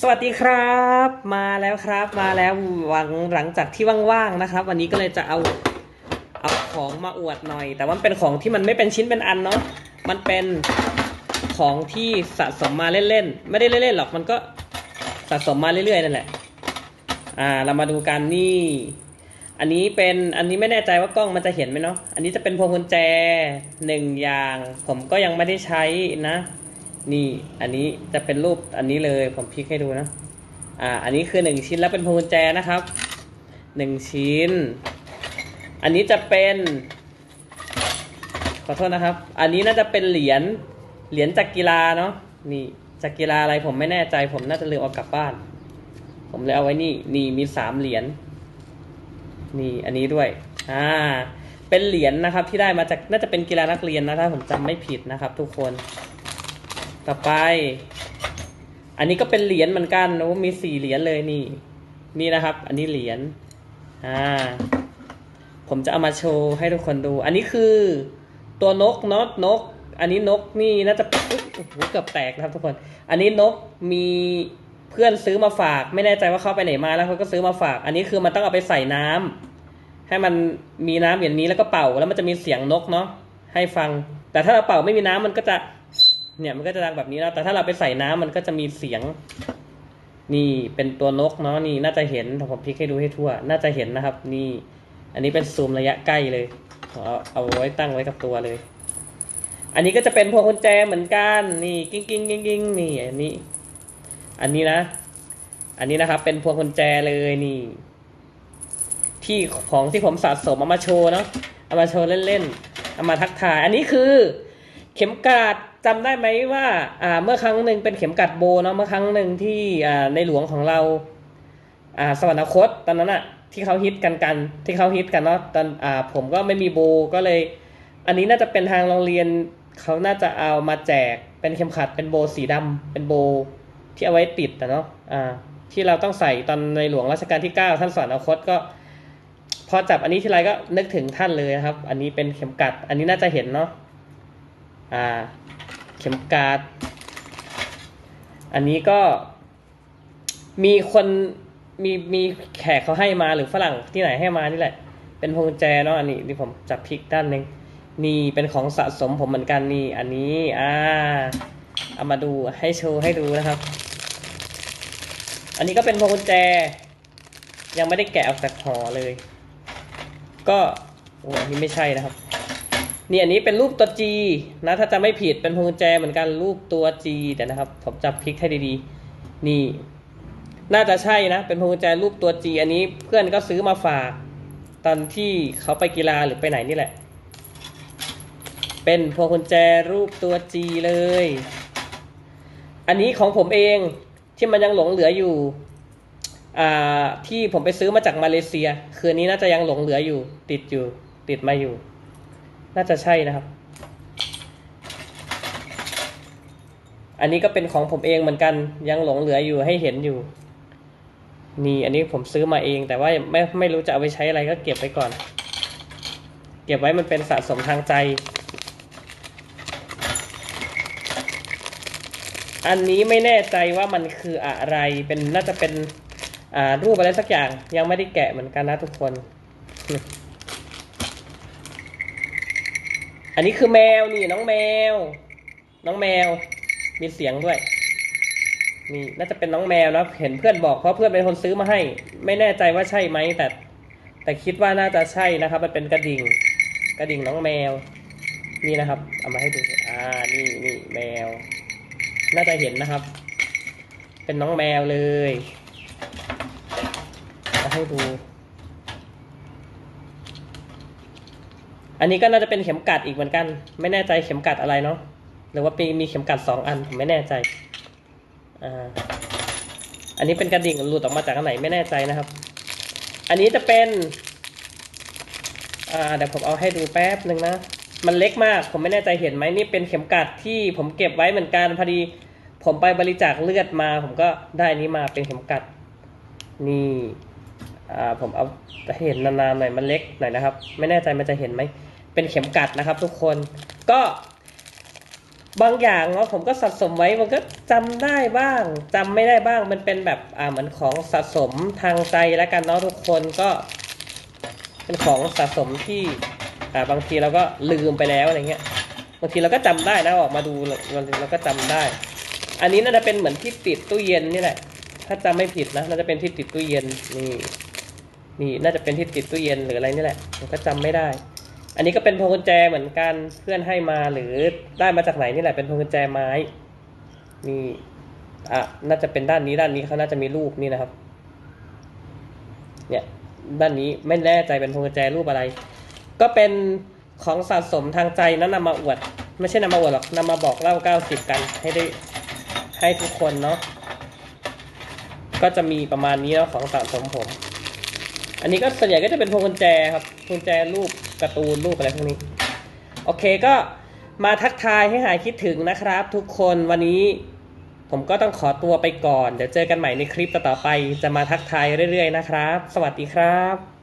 สวัสดีครับ มาแล้วครับมาแล้วหวังหลังจากที่ว่างๆนะครับ วันนี้ก็เลยจะเอาเอาของมาอวดหน่อย แต่ว่าเป็นของที่มันไม่เป็นชิ้นเป็นอันเนาะมันเป็นของที่สะสมมาเล่นๆไม่ได้เล่นๆหรอกมันก็สะสมมาเรื่อยๆนั่นแหละอ่าเรามาดูกันนี่ อันนี้เป็นอันนี้ไม่แน่ใจว่ากล้องมันจะเห็นไหมเนาะอันนี้จะเป็นพวงกุญแจหนึ่งอย่าง ผมก็ยังไม่ได้ใช้นะ นี่อันนี้จะเป็นรูปอันนี้เลยผมพลิกให้ดูนะ อ่า อันนี้คือหนึ่งชิ้นแล้วเป็นพวงกุญแจนะครับหนึ่งชิ้น อันนี้จะเป็น ขอโทษนะครับ อันนี้น่าจะเป็นเหรียญเหรียญจากกีฬาเนาะนี่จากกีฬาอะไรผมไม่แน่ใจ ผมน่าจะลืมเอากลับบ้าน ผมเลยเอาไว้นี่นี่มีสามเหรียญนี่อันนี้ด้วยอ่าเป็นเหรียญนะครับที่ได้มาจากน่าจะเป็นกีฬานักเรียนนะถ้าผมจำไม่ผิดนะครับ ทุกคน ต่อไป อันนี้ก็เป็นเหรียญเหมือนกันโอ้มีสี่เหรียญเลยนี่ นี่นะครับ อันนี้เหรียญ อ่า ผมจะเอามาโชว์ให้ทุกคนดู อันนี้คือ ตัวนกเนาะนก อันนี้นกนี่น่าจะอุ๊ยโอ้โหเกือบแตกนะครับทุกคน อันนี้นกมีเพื่อนซื้อมาฝาก ไม่แน่ใจว่าเข้าไปไหนมาแล้วเขาก็ซื้อมาฝาก อันนี้คือมันต้องเอาไปใส่น้ำให้มันมีน้ำอย่างนี้แล้วก็เป่าแล้วมันจะมีเสียงนกเนาะให้ฟัง แต่ถ้าเราเป่าไม่มีน้ำมันก็จะ เนี่ยมันก็จะดังแบบนี้แล้ว แต่ถ้าเราไปใส่น้ำมันก็จะมีเสียง นี่เป็นตัวนกเนาะนี่น่าจะเห็นผมพลิกให้ดูให้ทั่ว น่าจะเห็นนะครับ นี่ อันนี้เป็นซูมระยะใกล้เลยเอาเอาไว้ตั้งไว้กับตัวเลย อันนี้ก็จะเป็นพวงกุญแจเหมือนกัน นี่กิ้งกิ้งกิ้งกิ้งนี่อันนี้ อันนี้นะ อันนี้นะครับ เป็นพวงกุญแจเลยนี่ ที่ของที่ผมสะสมเอามาโชว์เนาะเอามาโชว์เล่นๆเอามาทักทาย อันนี้คือ เข็มกลัดจำได้ไหมว่าอ่าเมื่อครั้งหนึ่งเป็นเข็มกลัดโบเนาะเมื่อครั้งหนึ่งที่อ่าในหลวงของเราอ่าสวรรคตตอนนั้นอะที่เขาฮิตกันกันที่เขาฮิตกันเนาะตอนอ่าผมก็ไม่มีโบก็เลย อันนี้น่าจะเป็นทางโรงเรียนเขาน่าจะเอามาแจกเป็นเข็มขัดเป็นโบสีดำเป็นโบที่เอาไว้ติดอะเนาะอ่าที่เราต้องใส่ตอนในหลวงรัชกาลที่ 9 ท่านสวรรคตก็ พอจับอันนี้ทีไรก็นึกถึงท่านเลยนะครับ อันนี้เป็นเข็มกัด อันนี้น่าจะเห็นเนาะ เข็มกลัดอันนี้ก็มีคนมีมีแขกเขาให้มาหรือฝรั่งที่ไหนให้มานี่แหละ เป็นพวงกุญแจเนาะอันนี้ที่ผมจับพลิกด้านหนึ่งนี่เป็นของสะสมผมเหมือนกันนี่ อันนี้อ่าเอามาดูให้โชว์ให้ดูนะครับ อันนี้ก็เป็นพวงกุญแจ ยังไม่ได้แกะออกจากห่อเลย ก็โอ้อันนี้ไม่ใช่นะครับ นี่อันนี้เป็นรูปตัว G นะถ้าจะไม่ผิดเป็นพวงกุญแจเหมือนกันรูปตัว G แต่นะครับผมจับพลิกให้ดีๆ นี่ น่าจะใช่นะ เป็นพวงกุญแจรูปตัว G อันนี้เพื่อนก็ซื้อมาฝาก ตอนที่เขาไปกีฬาหรือไปไหนนี่แหละ เป็นพวงกุญแจรูปตัว G เลย อันนี้ของผมเองที่มันยังหลงเหลืออยู่ที่ผมไปซื้อมาจากมาเลเซีย คืนนี้น่าจะยังหลงเหลืออยู่ ติดอยู่ติดมาอยู่ น่าจะใช่นะครับ อันนี้ก็เป็นของผมเองเหมือนกันยังหลงเหลืออยู่ให้เห็นอยู่ นี่อันนี้ผมซื้อมาเอง แต่ว่าไม่ไม่รู้จะเอาไปใช้อะไรก็เก็บไว้ก่อน เก็บไว้มันเป็นสะสมทางใจ อันนี้ไม่แน่ใจว่ามันคืออะไรเป็นน่าจะเป็นอ่ารูปอะไรสักอย่างยังไม่ได้แกะเหมือนกันนะทุกคน อันนี้คือแมวนี่น้องแมว น้องแมว มีเสียงด้วยนี่น่าจะเป็นน้องแมวนะเห็นเพื่อนบอกเพราะเพื่อนเป็นคนซื้อมาให้ ไม่แน่ใจว่าใช่ไหมแต่ แต่คิดว่าน่าจะใช่นะครับ มันเป็นกระดิ่ง กระดิ่งน้องแมว นี่นะครับ เอามาให้ดูอ่านี่นี่แมว น่าจะเห็นนะครับ เป็นน้องแมวเลยมาให้ดู อันนี้ก็น่าจะเป็นเข็มกัดอีกเหมือนกัน ไม่แน่ใจเข็มกัดอะไรเนาะหรือว่าปีมีเข็มกัดสองอันผมไม่แน่ใจอ่าอันนี้เป็นกระดิ่งหลุดออกมาจากอันไหนไม่แน่ใจนะครับ อันนี้จะเป็นอ่าเดี๋ยวผมเอาให้ดูแป๊บหนึ่งนะมันเล็กมากผมไม่แน่ใจเห็นไหมนี่เป็นเข็มกัดที่ผมเก็บไว้เหมือนกันพอดี ผมไปบริจาคเลือดมา ผมก็ได้นี้มาเป็นเข็มกัดนี่ ผมเอาจะเห็นนานๆหน่อยมันเล็กหน่อยนะครับ ไม่แน่ใจมันจะเห็นไหมเป็นเข็มกัดนะครับ ทุกคนก็บางอย่างเนาะผมก็สะสมไว้มันก็จำได้บ้างจำไม่ได้บ้างมันเป็นแบบอ่าเหมือนของสะสมทางใจแล้วกันเนาะทุกคนก็ เป็นของสะสมที่อ่าบางทีเราก็ลืมไปแล้วอะไรเงี้ยบางทีเราก็จำได้นะออกมาดูบาเราก็จำได้ อันนี้น่าจะเป็นเหมือนที่ติดตู้เย็นนี่แหละถ้าจำไม่ผิดนะน่าจะเป็นที่ติดตู้เย็นนี่ นี่น่าจะเป็นที่ติดตู้เย็นหรืออะไรนี่แหละผมก็จำไม่ได้ อันนี้ก็เป็นพวงกุญแจเหมือนกันเพื่อนให้มาหรือได้มาจากไหนนี่แหละเป็นพวงกุญแจไม้นี่อะน่าจะเป็นด้านนี้ด้านนี้เขาน่าจะมีรูปนี่นะครับ เนี่ยด้านนี้ไม่แน่ใจเป็นพวงกุญแจรูปอะไร ก็เป็นของสะสมทางใจนั้นนำมาอวด ไม่ใช่นำมาอวดหรอกนำมาบอกเล่าเก้าสิบกันให้ได้ให้ทุกคนเนาะก็จะมีประมาณนี้แล้วของสะสมผม อันนี้ก็ส่วนใหญ่ก็จะเป็นพวงกุญแจครับพวงกุญแจรูปการ์ตูนรูปอะไรพวกนี้ โอเคก็มาทักทายให้หายคิดถึงนะครับ ทุกคนวันนี้ผมก็ต้องขอตัวไปก่อน เดี๋ยวเจอกันใหม่ในคลิปต่อๆไป จะมาทักทายเรื่อยๆนะครับ สวัสดีครับ